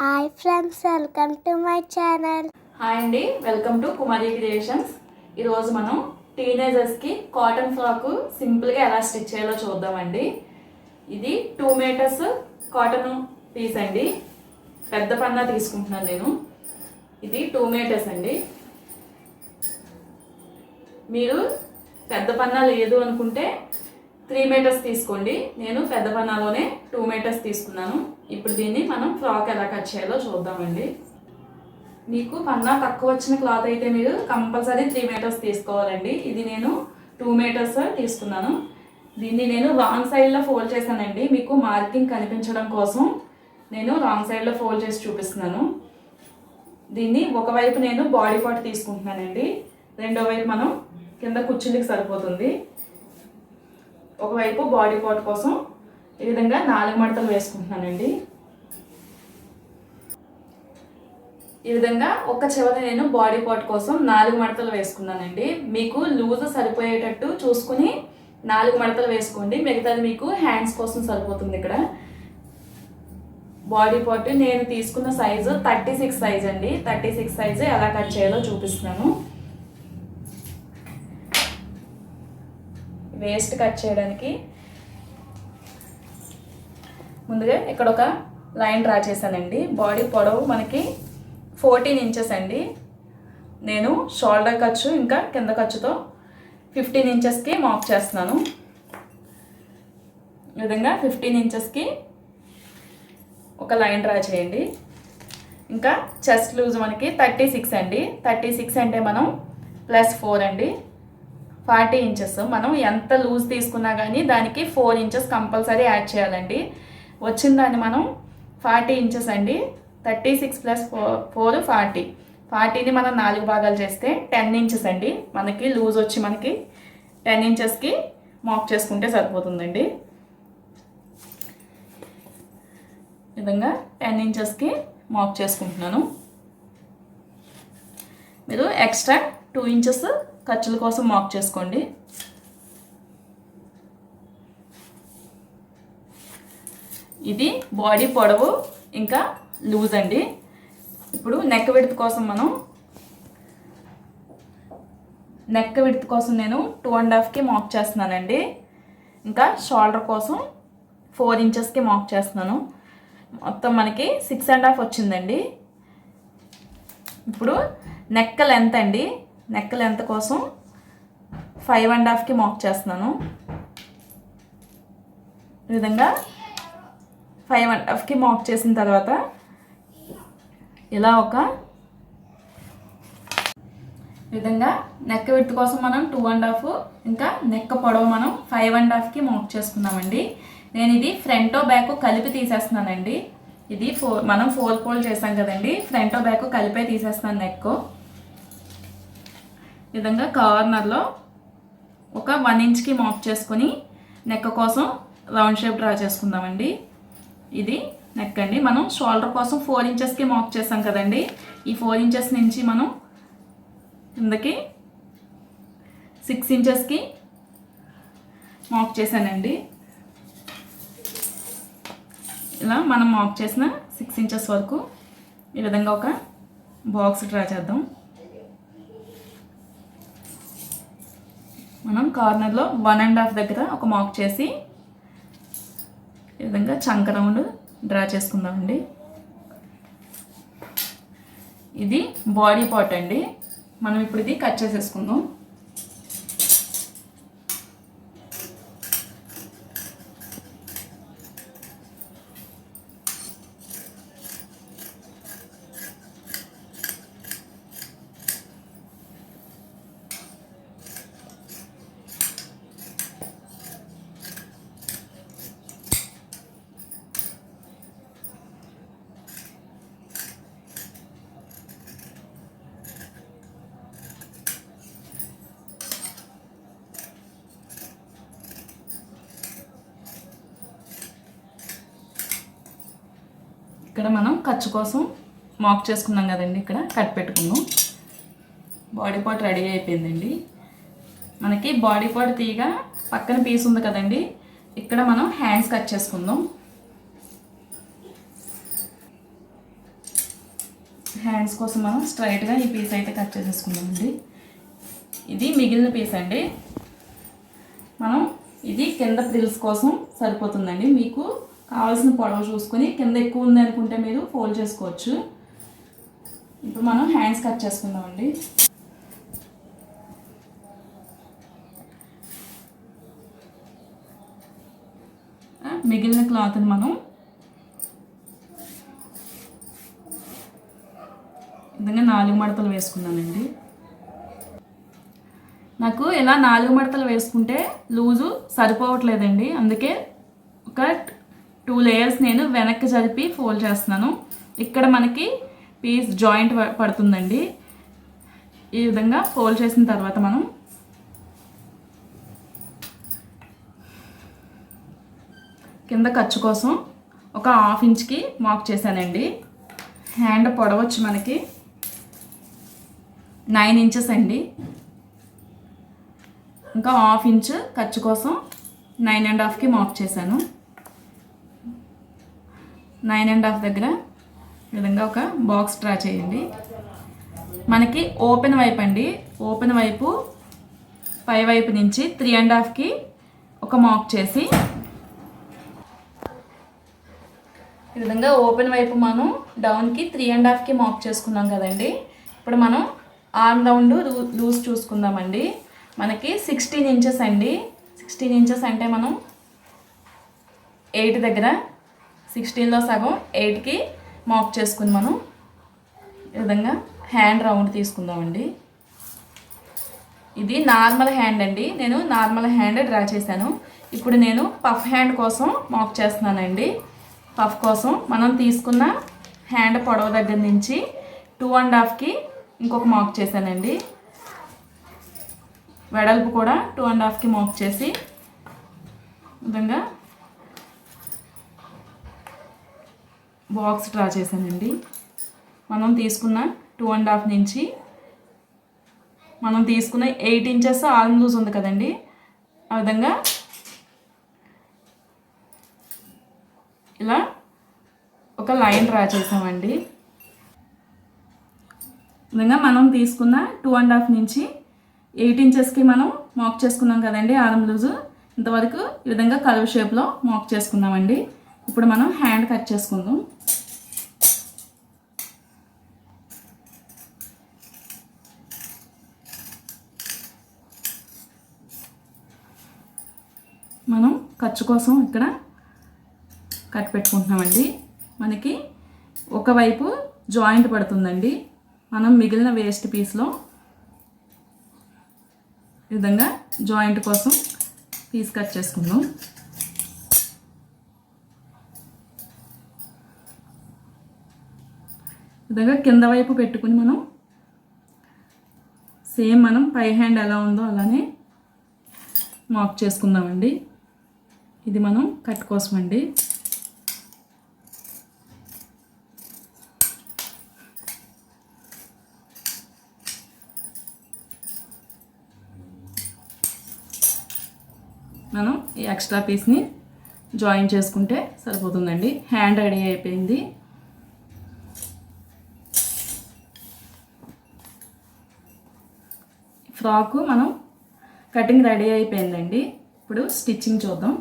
Hi friends welcome to my channel. Hi అండి welcome to Kumari creations. ఈరోజు మనం టీనేజర్స్కి cotton frock సింపుల్గా ఎలా స్టిచ్ చేయాలో చూద్దామండి. ఇది టూ మీటర్స్ కాటన్ పీస్ అండి. పెద్ద పన్నా తీసుకుంటున్నాను నేను. ఇది టూ మీటర్స్ అండి. మీరు పెద్ద పన్నా లేదు అనుకుంటే త్రీ మీటర్స్ తీసుకోండి. నేను పెద్ద పన్నాలోనే టూ మీటర్స్ తీసుకున్నాను. ఇప్పుడు దీన్ని మనం ఫ్రాక్ ఎలా కట్ చేయాలో చూద్దామండి. మీకు పన్నా తక్కువ వచ్చిన క్లాత్ అయితే మీరు కంపల్సరీ త్రీ మీటర్స్ తీసుకోవాలండి. ఇది నేను టూ మీటర్స్ తీసుకున్నాను. దీన్ని నేను రాంగ్ సైడ్లో ఫోల్డ్ చేశానండి. మీకు మార్కింగ్ కనిపించడం కోసం నేను రాంగ్ సైడ్లో ఫోల్డ్ చేసి చూపిస్తున్నాను. దీన్ని ఒకవైపు నేను బాడీ పార్ట్ తీసుకుంటున్నానండి. రెండో వైపు మనం కింద కుర్చీలకి సరిపోతుంది. ఒకవైపు బాడీ పార్ట్ కోసం ఈ విధంగా నాలుగు మడతలు వేసుకుంటున్నానండి. ఈ విధంగా ఒక చివరి నేను బాడీ పార్ట్ కోసం నాలుగు మడతలు వేసుకున్నానండి. మీకు లూజ్ సరిపోయేటట్టు చూసుకుని నాలుగు మడతలు వేసుకోండి. మిగతాది మీకు హ్యాండ్స్ కోసం సరిపోతుంది ఇక్కడ. బాడీ పార్ట్ నేను తీసుకున్న సైజు థర్టీ సిక్స్ సైజ్ అండి. థర్టీ సిక్స్ సైజు ఎలా కట్ చేయాలో చూపిస్తున్నాను. వేస్ట్ కట్ చేయడానికి ముందుగా ఇక్కడ ఒక లైన్ డ్రా చేశానండి. బాడీ పొడవు మనకి ఫోర్టీన్ ఇంచెస్ అండి. నేను షోల్డర్ ఖర్చు ఇంకా కింద ఖర్చుతో ఫిఫ్టీన్ ఇంచెస్కి మాక్ చేస్తున్నాను. ఈ విధంగా ఫిఫ్టీన్ ఇంచెస్కి ఒక లైన్ డ్రా చేయండి. ఇంకా చెస్ట్ లూజ్ మనకి థర్టీ సిక్స్ అండి. థర్టీ సిక్స్ అంటే మనం ప్లస్ ఫోర్ అండి. Forty inches. మనం ఎంత లూజ్ తీసుకున్నా కానీ దానికి ఫోర్ ఇంచెస్ కంపల్సరీ యాడ్ చేయాలండి. వచ్చిన దాన్ని మనం ఫార్టీ ఇంచెస్ అండి. Thirty six plus four four forty. ఫార్టీని మనం నాలుగు భాగాలు చేస్తే టెన్ ఇంచెస్ అండి. మనకి లూజ్ వచ్చి మనకి టెన్ ఇంచెస్కి మాక్ చేసుకుంటే సరిపోతుందండి. విధంగా టెన్ ఇంచెస్కి మాక్ చేసుకుంటున్నాను. మీరు ఎక్స్ట్రా టూ ఇంచెస్ ఖర్చుల కోసం మాక్ చేసుకోండి. ఇది బాడీ పొడవు ఇంకా లూజ్ అండి. ఇప్పుడు నెక్ విడత కోసం మనం నెక్ విడత్ కోసం నేను టూ అండ్ హాఫ్కి మాక్ చేస్తున్నానండి. ఇంకా షోల్డర్ కోసం ఫోర్ ఇంచెస్కి మాక్ చేస్తున్నాను. మొత్తం మనకి సిక్స్ అండ్ హాఫ్ వచ్చిందండి. ఇప్పుడు నెక్క లెంత్ అండి. నెక్ లెంత్ కోసం ఫైవ్ అండ్ హాఫ్కి మాక్ చేస్తున్నాను. ఈ విధంగా ఫైవ్ అండ్ హాఫ్కి మాక్ చేసిన తర్వాత ఇలా ఒక విధంగా నెక్ విత్ కోసం మనం టూ అండ్ హాఫ్ ఇంకా నెక్ పొడవు మనం ఫైవ్ అండ్ హాఫ్కి మాక్ చేసుకున్నామండి. నేను ఇది ఫ్రంట్ బ్యాక్ కలిపి తీసేస్తున్నానండి. ఇది ఫోర్ మనం ఫోర్ ఫోల్డ్ చేసాం కదండి. ఫ్రంట్ బ్యాక్ కలిపే తీసేస్తున్నాను నెక్. విధంగా కార్నర్లో ఒక వన్ ఇంచ్కి మాప్ చేసుకొని నెక్ కోసం రౌండ్ షేప్ డ్రా చేసుకుందామండి. ఇది నెక్ అండి మనం షోల్డర్ కోసం ఫోర్ ఇంచెస్కి మాక్ చేసాం కదండి. ఈ ఫోర్ ఇంచెస్ నుంచి మనం కిందకి సిక్స్ ఇంచెస్కి మాక్ చేశానండి. ఇలా మనం మాక్ చేసిన సిక్స్ ఇంచెస్ వరకు ఈ విధంగా ఒక బాక్స్ డ్రా చేద్దాం. మనం కార్నర్లో వన్ అండ్ హాఫ్ దగ్గర ఒక మాక్ చేసి ఈ విధంగా చంక రౌండ్ డ్రా చేసుకుందామండి. ఇది బాడీ పార్ట్ అండి. మనం ఇప్పుడు ఇది కట్ చేసేసుకుందాం. ఇక్కడ మనం? ఖర్చు కోసం మాక్ చేసుకున్నాం కదండి ఇక్కడ. కట్ పెట్టుకుందాం బాడీ పార్ట్ రెడీ అయిపోయిందండి. మనకి బాడీ పార్ట్ తీగ పక్కన పీస్ ఉంది కదండి. ఇక్కడ మనం హ్యాండ్స్ కట్ చేసుకుందాం. హ్యాండ్స్ కోసం మనం స్ట్రైట్గా ఈ పీస్ అయితే కట్ చేసేసుకుందామండి. ఇది మిగిలిన పీస్ అండి. మనం ఇది కింద ప్రిల్స్ కోసం సరిపోతుందండి. మీకు కావాల్సిన పొడవు చూసుకొని కింద ఎక్కువ ఉంది అనుకుంటే మీరు ఫోల్డ్ చేసుకోవచ్చు. ఇప్పుడు మనం హ్యాండ్స్ కట్ చేసుకుందామండి. మిగిలిన క్లాత్ని మనం విధంగా నాలుగు మడతలు వేసుకున్నానండి. నాకు ఇలా నాలుగు మడతలు వేసుకుంటే లూజు సరిపోవట్లేదండి. అందుకే ఒక టూ లేయర్స్ నేను వెనక్కి జరిపి ఫోల్డ్ చేస్తున్నాను. ఇక్కడ మనకి పీస్ జాయింట్ ప- పడుతుందండి. ఈ విధంగా ఫోల్డ్ చేసిన తర్వాత మనం కింద ఖర్చు కోసం ఒక హాఫ్ ఇంచ్కి మార్క్ చేశానండి. హ్యాండ్ పొడవచ్చు మనకి. నైన్ ఇంచెస్ అండి. ఇంకా హాఫ్ ఇంచ్ ఖర్చు కోసం నైన్ అండ్ హాఫ్కి మార్క్ చేశాను. నైన్ అండ్ హాఫ్ దగ్గర ఈ విధంగా ఒక బాక్స్ డ్రా చేయండి. మనకి ఓపెన్ వైపు అండి. ఓపెన్ వైపు పై వైపు నుంచి త్రీ అండ్ హాఫ్కి ఒక మార్క్ చేసి ఈ విధంగా ఓపెన్ వైపు మనం డౌన్కి త్రీ అండ్ హాఫ్కి మార్క్ చేసుకున్నాం కదండి. ఇప్పుడు మనం ఆర్మ్ రౌండ్ లూజ్ చూసుకుందామండి. మనకి సిక్స్టీన్ ఇంచెస్ అండి. సిక్స్టీన్ ఇంచెస్ అంటే మనం ఎయిట్ దగ్గర సిక్స్టీన్లో సగం ఎయిట్కి మార్క్ చేసుకుని మనం ఈ విధంగా హ్యాండ్ రౌండ్ తీసుకుందామండి. ఇది నార్మల్ హ్యాండ్ అండి. నేను నార్మల్ హ్యాండ్ డ్రా చేశాను. ఇప్పుడు నేను పఫ్ హ్యాండ్ కోసం మార్క్ చేస్తున్నానండి. పఫ్ కోసం మనం తీసుకున్న హ్యాండ్ పొడవ దగ్గర నుంచి టూ అండ్ హాఫ్కి ఇంకొక మార్క్ చేశానండి. వెడల్పు కూడా టూ అండ్ హాఫ్కి మార్క్ చేసి విధంగా బాక్స్ డ్రా చేశానండి. మనం తీసుకున్న టూ అండ్ హాఫ్ నుంచి మనం తీసుకున్న ఎయిట్ ఇంచెస్ ఆర్మ్ లూజ్ ఉంది కదండి. ఆ విధంగా ఇలా ఒక లైన్ డ్రా చేసామండి విధంగా మనం తీసుకున్న టూ అండ్ హాఫ్ నుంచి ఎయిట్ ఇంచెస్కి మనం మాక్ చేసుకున్నాం కదండి ఆరం లూజు ఇంతవరకు ఈ విధంగా కలువ షేప్లో మాక్ చేసుకున్నామండి. ఇప్పుడు మనం హ్యాండ్ కట్ చేసుకుందాం. మనం ఖర్చు కోసం ఇక్కడ కట్ పెట్టుకుంటున్నామండి. మనకి ఒకవైపు జాయింట్ పడుతుందండి. మనం మిగిలిన వేస్ట్ పీస్లో ఈ విధంగా జాయింట్ కోసం పీస్ కట్ చేసుకుందాం. విధంగా కింద వైపు పెట్టుకుని మనం సేమ్ మనం పై హ్యాండ్ ఎలా ఉందో అలానే మార్క్ చేసుకుందామండి. ఇది మనం కట్ కోసం అండి మనం ఈ ఎక్స్ట్రా పీస్ని జాయిన్ చేసుకుంటే సరిపోతుందండి. హ్యాండ్ రెడీ అయిపోయింది. ఫ్రాకు మనం కటింగ్ రెడీ అయిపోయిందండి. ఇప్పుడు స్టిచ్చింగ్ చూద్దాం.